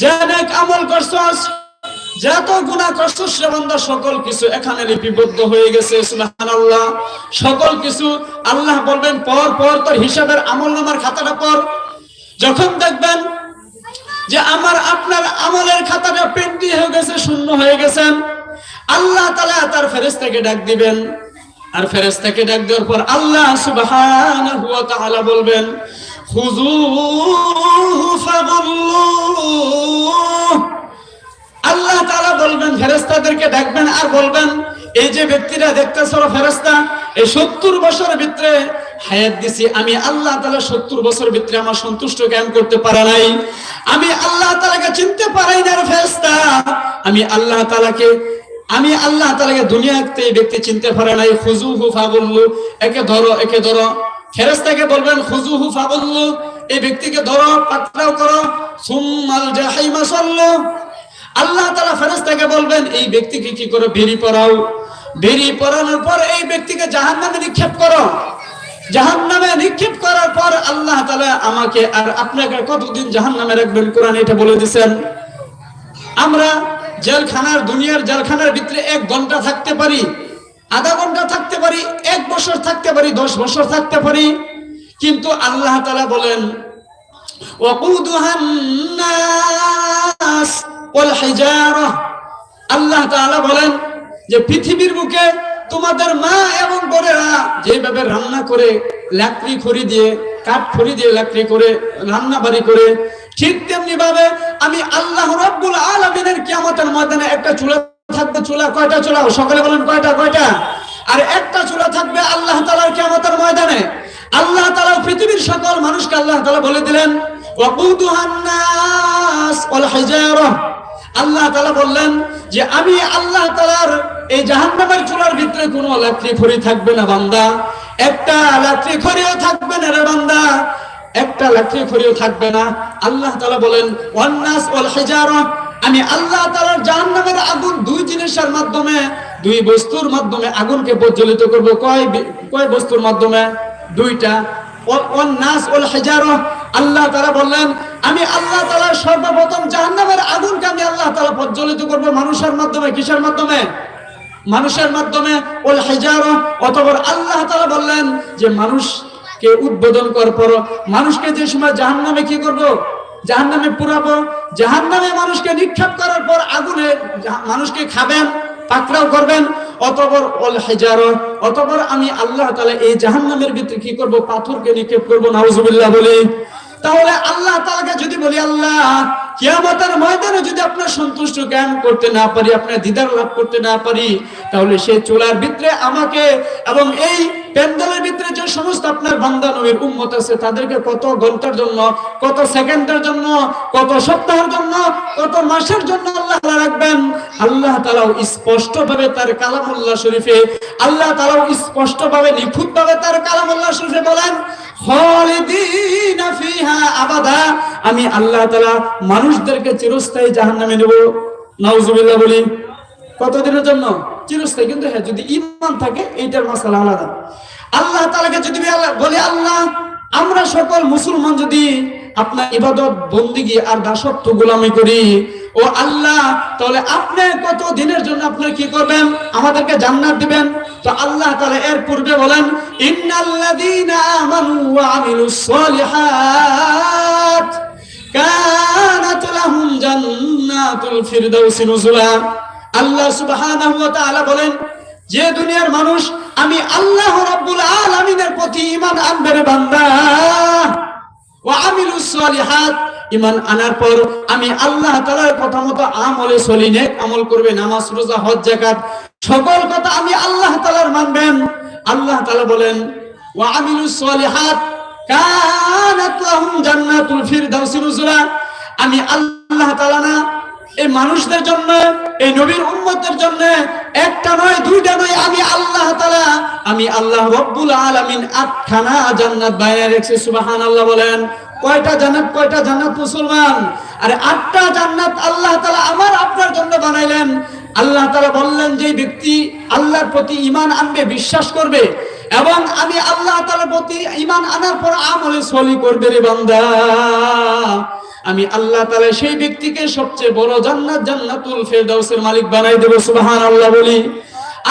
যে অনেক আমল করছস যত গুণা করছস রে বান্দা সকল কিছু এখানে লিপিবদ্ধ হয়ে গেছে, সুবহানাল্লাহ। সকল কিছু আল্লাহ বলবেন, পর পর তোর হিসাবের আমল নামার খাতাটা পর যখন দেখবেন যে আমার, আপনার আমলের খাতাটা পেন্টি হয়ে গেছে, শূন্য হয়ে গেছেন আল্লাহ তালা তার ফেরেস্তাকে ডাক দিবেন। আর ফেরেস্তাকে ডাক দেওয়ার পর আল্লাহ সুবহানাহু ওয়া তাআলা বলবেন আল্লাহ তাআলা বলবেন, ফেরেশতাদেরকে ডাকবেন আর বলবেন, এই যে ব্যক্তিরা দেখতেছো ফেরেশতা, এই 70 বছর ভিতরে হায়াত দিছি, আমি আল্লাহ তাআলা 70 বছর ভিতরে আমার সন্তুষ্ট জ্ঞান করতে পারা নাই। আমি আল্লাহ তালাকে চিনতে পারাই না রে ফেরেশতা। আমি আল্লাহ তালাকে আমি আল্লাহ তালাকে দুনিয়াতে ব্যক্তি চিনতে পারে নাই। খুজু হুফা বললু একে ধরো একে ধরো। ফেরেশতাকে বলবেন খুজুহু ফাগুল্লু এই ব্যক্তিকে ধরো, পাকড়াও করো, সুম্মাল জাহিমা সাল্লু। আল্লাহ তালা ফেরেস্তাকে বলবেন, এই ব্যক্তিকে কি করো বেরি পড়াও বেরি পড়ানোর পর এই ব্যক্তিকে জাহান নামে নিক্ষেপ করো। জাহান নামে নিক্ষেপ করার পর আল্লাহ তালা আমাকে, আর আপনাকে কতদিন জাহান নামে রাখবেন? কোরআন এটা বলে দিছেন। আমরা জেলখানার, দুনিয়ার জেলখানার ভিতরে এক ঘণ্টা থাকতে পারি। আধা ঘণ্টা থাকতে পারি, এক বছর থাকতে পারি, দশ বছর থাকতে পারি। কিন্তু আল্লাহ তালা বলেন আল্লাহ তালা বলেন যে, পৃথিবীর বুকে তোমাদের মা এবং বোনেরা যেভাবে রান্না করে, লাকড়ি খড়ি দিয়ে, কাঠ খড়ি দিয়ে লাকড়ি করে, রান্না বাড়ি করে, ঠিক তেমনি ভাবে আমি আল্লাহ রব্বুল আলমিনের কেমতের ময়দানে একটা চুলা থাকবে চুলা, কয়টা চুলা? সকালে বলেন, কয়টা কয়টা? আর একটা চুলা থাকবে আল্লাহ তাআলার কিয়ামতের ময়দানে। আল্লাহ তালা পৃথিবীর সকল মানুষকে আল্লাহ তালা বলে দিলেন আল্লাহ তালা বললেন যে, আমি আল্লাহ তাআলার এই জাহান্নামের চুলার ভিতরে কোনো লাকড়ি খড়ি থাকবে না, বান্দা। একটা লাকড়ি খড়িও থাকবে না রে বান্দা। একটা লাকড়ি খড়িও থাকবে না। আল্লাহ তাআলা বলেন ওয়ান নাস ওয়াল হিজারা। আমি আল্লাহ তাআলার জাহান্নামের আগুন দুই জিনিসের মাধ্যমে, দুই বস্তুর মাধ্যমে আগুনকে প্রজ্বলিত করব। কয় কয় বস্তুর মাধ্যমে? দুইটা। আল্লাহ তাআলা বললেন, আমি আল্লাহ তাআলা সর্বপ্রথম জাহান্নামের আগুনকে আমি আল্লাহ তাআলা প্রজ্বলিত করব মানুষের মাধ্যমে, কিসের মাধ্যমে? মানুষের মাধ্যমে ওল হিজারা। অতঃপর আল্লাহ তাআলা বললেন যে মানুষকে উদ্বোধন করার পর, মানুষকে যে সময় জাহান্নামে কি করব? জাহান্নামে পুরাবো। জাহান্নামে মানুষকে নিক্ষেপ করার পর আগুনে মানুষকে খাবেন, পাকড়াও করবেন। অতপর অল হেজার, অতপর আমি আল্লাহ তাআলা এই জাহান্নামের ভিতরে কি করব? পাথরকে নিক্ষেপ করব, নাউজুবিল্লাহ বলি। তাহলে আল্লাহ তালাকে যদি বলি, আল্লাহ, কিয়ামতের ময়দানে যদি আপনার সন্তুষ্ট জ্ঞান করতে না পারি, আপনার দিদার লাভ করতে না পারি, তাহলে সেই চুলার ভিতরে আমাকে এবং এই প্যান্ডেলের ভিতরে যে সমস্ত আপনার বান্দা নবীর উম্মত আছে, তাদেরকে কত ঘণ্টার জন্য, কত সেকেন্ডের জন্য, কত সপ্তাহের জন্য, কত মাসের জন্য আল্লাহ তাআলা রাখবেন? আল্লাহ তাআলাও স্পষ্ট ভাবে তার কালামুল্লাহ শরীফে, আল্লাহ তাআলাও স্পষ্ট ভাবে নিখুঁত ভাবে তার কালামুল্লাহ শরীফে বলেন, খালিদিনা ফিহা আবাদা আমি আল্লাহ তাআলা মানুষদেরকে চিরস্থায়ী জাহান্নামে নেব। নাউজুবিল্লাহ বলি। কতদিনের জন্য? চিরস্থায়ী। কিন্তু হ্যাঁ যদি ঈমান থাকে, এইটার মাসালা আলাদা। আল্লাহ তাআলাকে যদি বলি আল্লাহ- আমরা সকল মুসলমান যদি আপনার ইবাদত, বন্দিগি আর দাসত্ব গোলামি করি, ও আল্লাহ, তাহলে আপনি কত দিনের জন্য আপনি কি করবেন? আমাদেরকে জান্নাত দিবেন। তো আল্লাহ তাআলা এর পূর্বে বলেন, ইন্নাল্লাযীনা আমানু ওয়া আমিলুস সালিহাত কানাত লাহুম জান্নাতুল ফিরদাউসি নুজুলা। আল্লাহ সুবহানাহু বলেন, যে দুনিয়ার মানুষ, আমি আল্লাহ রাব্বুল আলামিনের প্রতি ঈমান আনবে রে বান্দা। ওয়া আমিলুস সালিহাত, ঈমান আনার পর আমি আল্লাহ তাআলার কথা মতো আমলে চলি নেক আমল করবে, নামাজ, রোজা, হজ, যাকাত, সকল কথা আমি আল্লাহ তাআলার মানবেন। আল্লাহ তাআলা বলেন, ওয়া আমিলুস সালিহাত, কানাত লাহুম জান্নাতুল ফিরদাউসি নুজুলা। আমি আল্লাহ তাআলা না এই মানুষদের জন্য, এই নবীর উম্মতের জন্য একটা নয়, দুইটা নয়, আমি আল্লাহ তাআলা, আমি আল্লাহ রব্বুল আলামিন আটখানা জান্নাত বাইরে রেখেছি, সুবহানাল্লাহ বলেন। কয়টা জান্নাত কয়টা জান্নাত মুসলমান? আরে আটটা জান্নাত আল্লাহ তালা আমার আপনার জন্য বানাইলেন। আল্লাহ তালা বললেন, যে ব্যক্তি আল্লাহর প্রতি ইমান আনবে, বিশ্বাস করবে, এবং আমি আল্লাহ তাআলার প্রতি ইমান আনার পর আমলে সলি করবে রে বান্দা। আমি আল্লাহ তাআলা সেই ব্যক্তিকে সবচেয়ে বড় জান্নাত জান্নাতুল ফেরদাউসের মালিক বানাই দেব, সুবহানাল্লাহ বলি।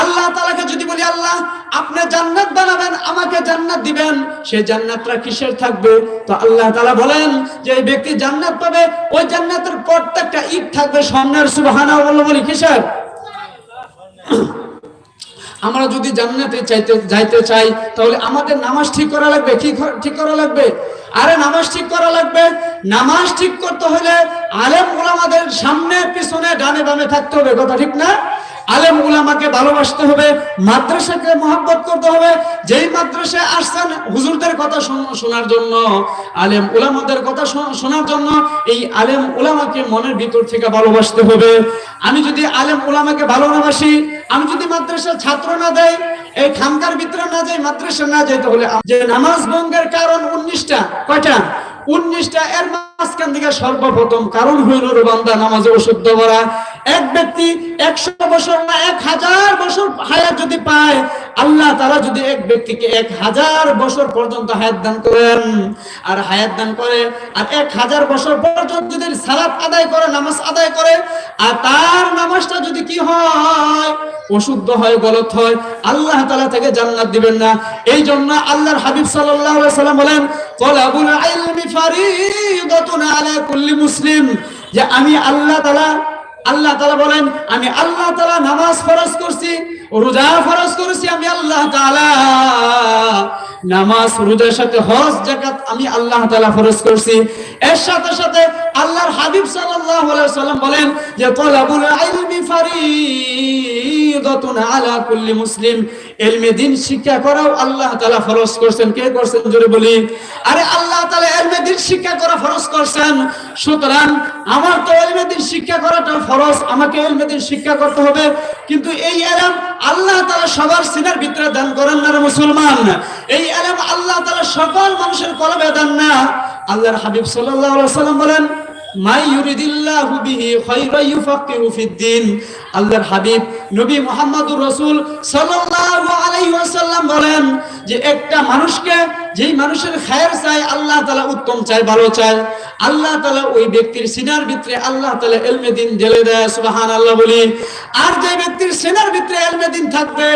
আল্লাহ তাআলাকে যদি বলি, আল্লাহ, আপনি জান্নাত বানাবেন, আমাকে জান্নাত দিবেন, সেই জান্নাতটা কিসের থাকবে? তো আল্লাহ তাআলা বলেন যে, এই ব্যক্তি জান্নাত পাবে, ওই জান্নাতের প্রত্যেকটা ইট থাকবে স্বর্ণের, সুবহানাল্লাহ বলি, কিসের? আমরা যদি জান্নাতে চাইতে, যাইতে চাই, তাহলে আমাদের নামাজ ঠিক করা লাগবে, কি ঠিক করা লাগবে? আরে নামাজ ঠিক করা লাগবে। নামাজ ঠিক করতে হলে আলেম ওলামাদের সামনে, পিছনে, ডানে বামে থাকতে হবে, কথা ঠিক না? আলেম উলামাকে ভালোবাসতে হবে, মাদ্রাসাকে মহাব্বত করতে হবে। যেই মাদ্রাসায় আসছেন, হুজুরদের কথা শোন- শোনার জন্য, আলেম উলামাদের কথা শোনার জন্য, এই আলেম উলামাকে মনের ভিতর থেকে ভালোবাসতে হবে। আমি যদি আলেম উলামাকে ভালো না বাসি আমি যদি মাদ্রাসার ছাত্র না দেয় এই খামকার ভিতরে না যাই মাদ্রাসা না যাই, তাহলে যে নামাজ ভঙ্গের কারণ উনিশটা, কয়টা? উনিশটা, এর মাঝখান থেকে সর্বপ্রথম কারণ হইল বান্দা নামাজে অশুদ্ধ করা এক ব্যক্তি একশো বছর না, এক হাজার বছর হায়াত যদি পায়, আল্লাহ তারা যদি এক ব্যক্তিকে এক হাজার বছর পর্যন্ত হায়াত দান করেন, আর হায়াত দান করে, আর এক হাজার বছর পর্যন্ত যদি সালাত আদায় করে, নামাজ আদায় করে, আর তার নামাজটা যদি কি হয়, অশুদ্ধ হয়, গলত হয়, আল্লাহ তালা থেকে জান্নাত দিবেন না। এই জন্য আল্লাহর হাবিব আলাইহি সাল্লাম বলেন মুসলিম। যে আমি আল্লাহ তাআলা আল্লাহ তাআলা বলেন, আমি আল্লাহ তাআলা নামাজ ফরজ করছি, রোজা ফরজ করেছি, আমি আল্লাহ তাআলা নামাজ, রোজার সাথে হজ, যাকাত আমি আল্লাহ তাআলা ফরজ করছি। এর সাথে সাথে আল্লাহর হাবিব আলাইহি সাল্লাম বলেন যে, তলাবুল ইলমি ফারিদাতুন আলা কুল্লি মুসলিম। ইলমে শিক্ষা করাও আল্লাহ তাআলা ফরজ করছেন। কে করছেন? জোরে বলি। আরে আল্লাহ তাআলা ইলমে শিক্ষা করা ফরজ করছেন। সুতরাং আমার তো ইলমে শিক্ষা করাটা ফরজ, আমাকে ইলমে শিক্ষা করতে হবে। কিন্তু এই ইলম আল্লাহ তাআলা সবার সিনার ভিতরে দান করেন না মুসলমান। এই ইলম আল্লাহ তাআলা সকল মানুষের কলবে দেন না। আল্লাহর হাবিব সাল্লাল্লাহু আলাইহি সাল্লাম বলেন মাই ইউরিদিল্লাহু বিহি খায়রা ইউফাক্কিহু ফিদ্দিন নবী মুহাম্মদুর রাসূল সাল্লাল্লাহু আলাইহি বলেন যে একটা মানুষকে যেই মানুষের খায়ের চায় আল্লাহ তাআলা উত্তম চায় ভালো চায় আল্লাহ তাআলা ওই ব্যক্তির সিনার ভিতরে আল্লাহ তাআলা ইলমে দিন ঢেলে দেয়, সুবহানাল্লাহ বলি। আর যে ব্যক্তির সিনার ভিতরে ইলমে দিন থাকবে,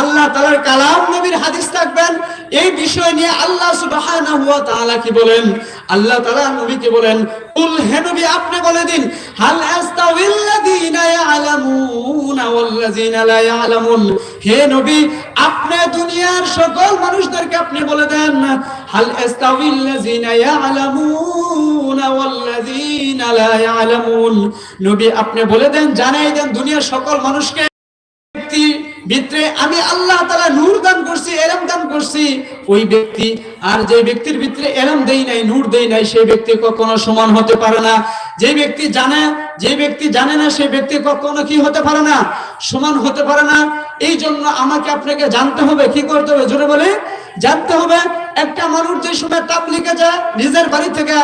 আল্লাহ তাআলার কালাম নবীর হাদিস থাকবেন। এই বিষয় নিয়ে আল্লাহ সুবহানাহু ওয়া তাআলা কি বলেন? আল্লাহ তাআলা নবীকে বলেন, কুল হে নবী, আপনি বলে দিন, হাল ইয়ালামুনা লা ইয়ালামুন? হে নবী, আপনি দুনিয়ার সকল মানুষদেরকে আপনি বলে দেন, হাল আস্তাউিল্লাযীনা ইয়ালামুনা ওয়াল্লাযীনা লা ইয়ালামুন? নবী, আপনি বলে দেন, জানাই দেন দুনিয়ার সকল মানুষকে ভিতরে আমি আল্লাহ তালা নূর দান করছি, এলম দান করছি। ওই ব্যক্তি আর যে ব্যক্তির ভিতরে এলম দেই নাই, নূর দেই নাই, সেই ব্যক্তি কখনো সমান হতে পারে না। যে ব্যক্তি জানে, যে ব্যক্তি জানে না, সেই ব্যক্তি কখনো কি হতে পারে না? সমান হতে পারে না। এই জন্য আমাকে আপনাকে জানতে হবে, কি করতে হবে? জোরে বলে, জানতে হবে, একটা মানুষ যে সময় তাবলিগে যায়, নিজের বাড়ি থেকে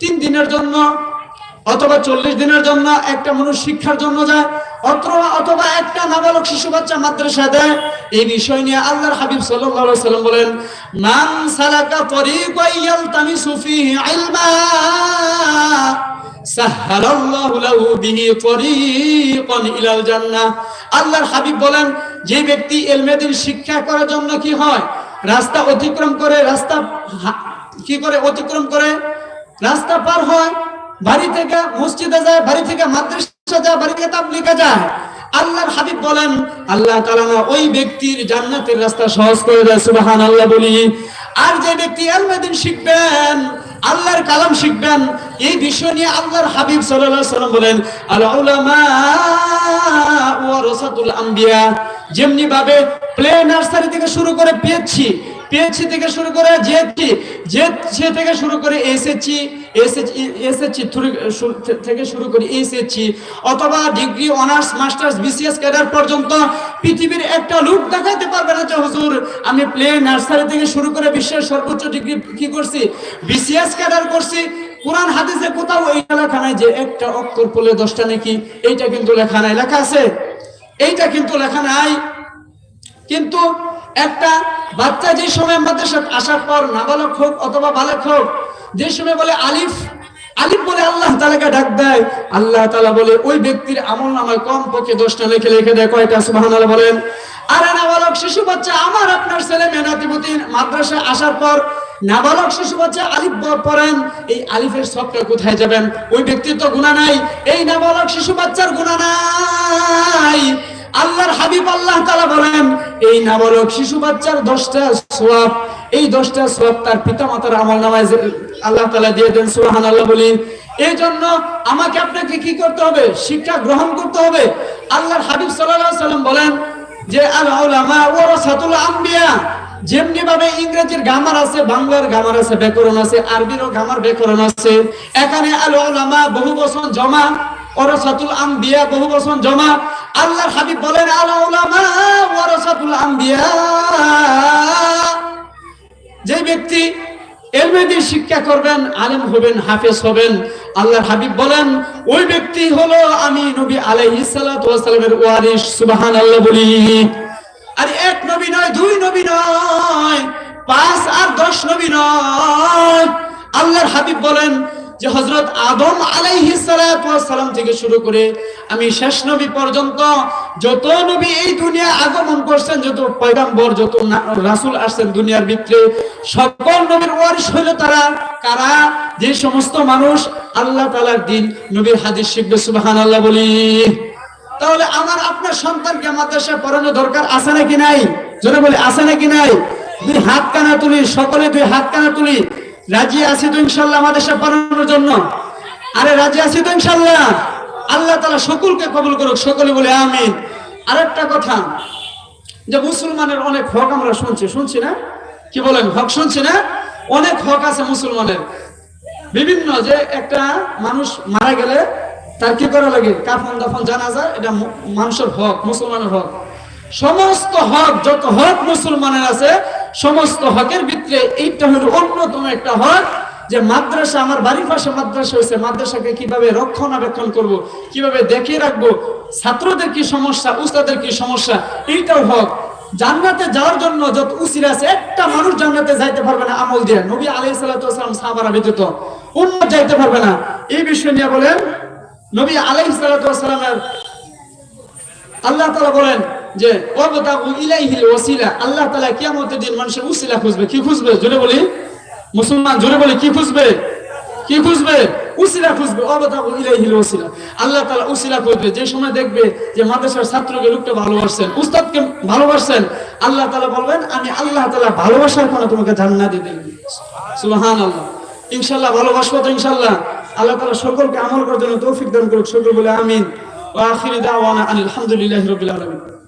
তিন দিনের জন্য অথবা চল্লিশ দিনের জন্য একটা মানুষ শিক্ষার জন্য যায়, অথবা অথবা একটা নাবালক শিশু বাচ্চা মাদ্রাসা দেয়। এই বিষয় নিয়ে আল্লাহর হাবিব সাল্লাম বলেন, মান সালাকা ইলমা আল্লাহর হাবিব বলেন, যে ব্যক্তি ইলমেদিন শিক্ষা করার জন্য কি হয়? রাস্তা অতিক্রম করে রাস্তা কি করে অতিক্রম করে? রাস্তা পার হয় বাড়ি থেকে মসজিদে যায়, বাড়ি থেকে মাদ্রাসা যায়, বাড়ি থেকে তাবলিগে যায়। আল্লাহর হাবিব বলেন, আল্লাহ তাআলা ওই ব্যক্তির জান্নাতের রাস্তা সহজ করে দেয়, সুবহানাল্লাহ বলি। আর যে ব্যক্তি আলমেদিন শিখবেন, আল্লাহর কালাম শিখবেন, এই বিষয় নিয়ে আল্লাহর হাবিব সাল্লাল্লাহু আলাইহি সাল্লাম বলেন, আল উলামা ওয়ারাসাতুল আম্বিয়া। যেমনি ভাবে প্লে নার্সারি থেকে শুরু করে পিএইচসি পিএইচসি থেকে শুরু করে জেএসসি জেএসসি থেকে শুরু করে এসএসসি এসএসসি এসএসসি থেকে শুরু করে এসএসসি অথবা degree, honours, masters BCS cadre পর্যন্ত পৃথিবীর একটা লোক দেখাতে পারবে না যে, হুজুর, আমি প্লে নার্সারি থেকে শুরু করে বিশ্বের সর্বোচ্চ ডিগ্রি কি করছি? বিসিএস ক্যাডার করছি, কোরআন, হাদিসে কোথাও এইটা লেখা নাই যে একটা অক্ষর পড়লে দশটা নাকি, এইটা কিন্তু লেখা নাই, লেখা আছে? এইটা কিন্তু লেখা নাই। কিন্তু একটা বাচ্চা যে সময় আমাদের সাথে আসার পর নাবালক হোক অথবা বালক হোক যে সময় বলে আলিফ আলিফ বলে আল্লাহ তালাকে ডাক দেয়। আল্লাহ তালা বলে, ওই ব্যক্তির আমল নামায় কম পক্ষে দশটা লেখে লেখে দেয়। কয়টা? সুবাহান বলেন, আর নাবালক শিশু বাচ্চা, আমার আপনার ছেলে মেনাতিপতি মাদ্রাসায় আসার পর নাবালক শিশু বাচ্চা আলিফ পড়েন। এই আলিফের সবটা কোথায় যাবেন? ওই ব্যক্তির তো গুণা নাই। এই নাবালক শিশু বাচ্চার গুণা নাই। আল্লাহর হাবিব আল্লাহ তালা বলেন, এই নাবালক শিশু বাচ্চার দশটা সোয়াব এই দশটা সোয়াব তার পিতা মাতার আমল নামায় আল্লাহ তালা দিয়ে দেন সুবাহান আল্লাহ বলি এই জন্য আমাকে আপনাকে কি করতে হবে? শিক্ষা গ্রহণ করতে হবে। আল্লাহর হাবিব সাল্লাম বলেন যে, আল উলামা ওয়ারাসাতুল আম্বিয়া। যেমনি ভাবে ইংরেজির গামার আছে, বাংলার গামার আছে, ব্যাকরণ আছে, আরবিরও গামার ব্যাকরণ আছে। এখানে আল উলামা বহু বচন জমা, ওয়ারাসাতুল আম্বিয়া বহু বচন জমা। আল্লাহর হাবিব বলেন, আল উলামা ওয়ারাসাতুল আম্বিয়া। যে ব্যক্তি এলমেদের শিক্ষা করবেন, আলেম হবেন, হাফেজ হবেন, আল্লাহর হাবিব বলেন, ওই ব্যক্তি হলো আমি নবী আলাইহিস ওয়ারিস সুবাহান আল্লাহ বলি। আর এক নবী নয়, দুই নবী নয়, পাঁচ আর দশ নবী নয়। আল্লাহর হাবিব বলেন যে হজরত আদম ওয়াস সালাম থেকে শুরু করে আমি শেষ নবী পর্যন্ত যত নবী এই দুনিয়া আগমন করছেন, যত পয়গাম্বর, যত রাসূল আসছেন দুনিয়ার ভিতরে, সকল নবীর ওয়ারিস হইল তারা। কারা? যে সমস্ত মানুষ আল্লাহ তাআলার দিন নবীর হাদিস শিখবে, সুবহানাল্লাহ বলি। তাহলে আমার, আপনার সন্তানকে মাদ্রাসায় পড়ানো দরকার আছে নাকি নাই? জোরে বলে, আছে নাকি নাই? দুই হাত কানা তুলি, সকলে দুই হাত কানা তুলি। রাজি আছি তো ইনশাল্লাহ মাদ্রাসা পড়ানোর জন্য। আরে রাজি আছি তো ইনশাল্লাহ। আল্লাহ তালা সকলকে কবুল করুক, সকলে বলে আমিন। আরেকটা কথা, যে মুসলমানের অনেক হক আমরা শুনছি শুনছি না? কি বলেন, হক শুনছি না? অনেক হক আছে মুসলমানের। বিভিন্ন যে একটা মানুষ মারা গেলে তার কি করা লাগে? কাফন দাফন, জানাজা, এটা মানুষের হক, মুসলমানের হক। সমস্ত হক, যত হক মুসলমানের আছে সমস্ত হকের ভিতরে এইটা হলো অন্যতম একটা হক যে মাদ্রাসা, আমার বাড়ির পাশে মাদ্রাসা হয়েছে, মাদ্রাসাকে কীভাবে রক্ষণাবেক্ষণ করব, কীভাবে দেখে রাখব, ছাত্রদের কি সমস্যা, উস্তাদের কি সমস্যা, এইটাও হক। জান্নাতে যাওয়ার জন্য যত উসির আছে, একটা মানুষ জান্নাতে যাইতে পারবে না আমল দিয়ে। নবী সালাতু ওয়াসালাম সাহাবারা ব্যতীত উম্মত যাইতে পারবে না। এই বিষয় নিয়ে বলেন, নবী আলাইহিস সালাতু ওয়াসালামের আল্লাহ তালা বলেন যে, ওয়াবতাগু ইলাইহিল ওয়াসিলা আল্লাহ তাআলা কিয়ামতের দিন মানুষের উসিলা খুঁজবে। কি খুঁজবে? জোরে বলি। মুসলমান, জোরে বলি, কি খুঁজবে? কি খুঁজবে? উসিলা খুঁজবে। ওয়াবতাগু ইলাইহিল ওয়াসিলা আল্লাহ তাআলা উসিলা খুঁজবে। যে সময় দেখবে যে মাদ্রাসার ছাত্রকে লোকটা ভালোবাসছেন, উস্তাদকে ভালোবাসছেন, আল্লাহ তাআলা বলবেন, আমি আল্লাহ তাআলা ভালোবাসার কারণে তোমাকে জান্নাত দিলাম সুবহানাল্লাহ। ইনশাআল্লাহ ভালোবাসবো তো ইনশাআল্লাহ। আল্লাহ তাআলা সকলকে আমল করার জন্য তৌফিক দান করুক। সকল বলে আমিন। ওয়া আখিরি দাওয়ানা আনিল হামদুলিল্লাহি রাব্বিল আলামিন।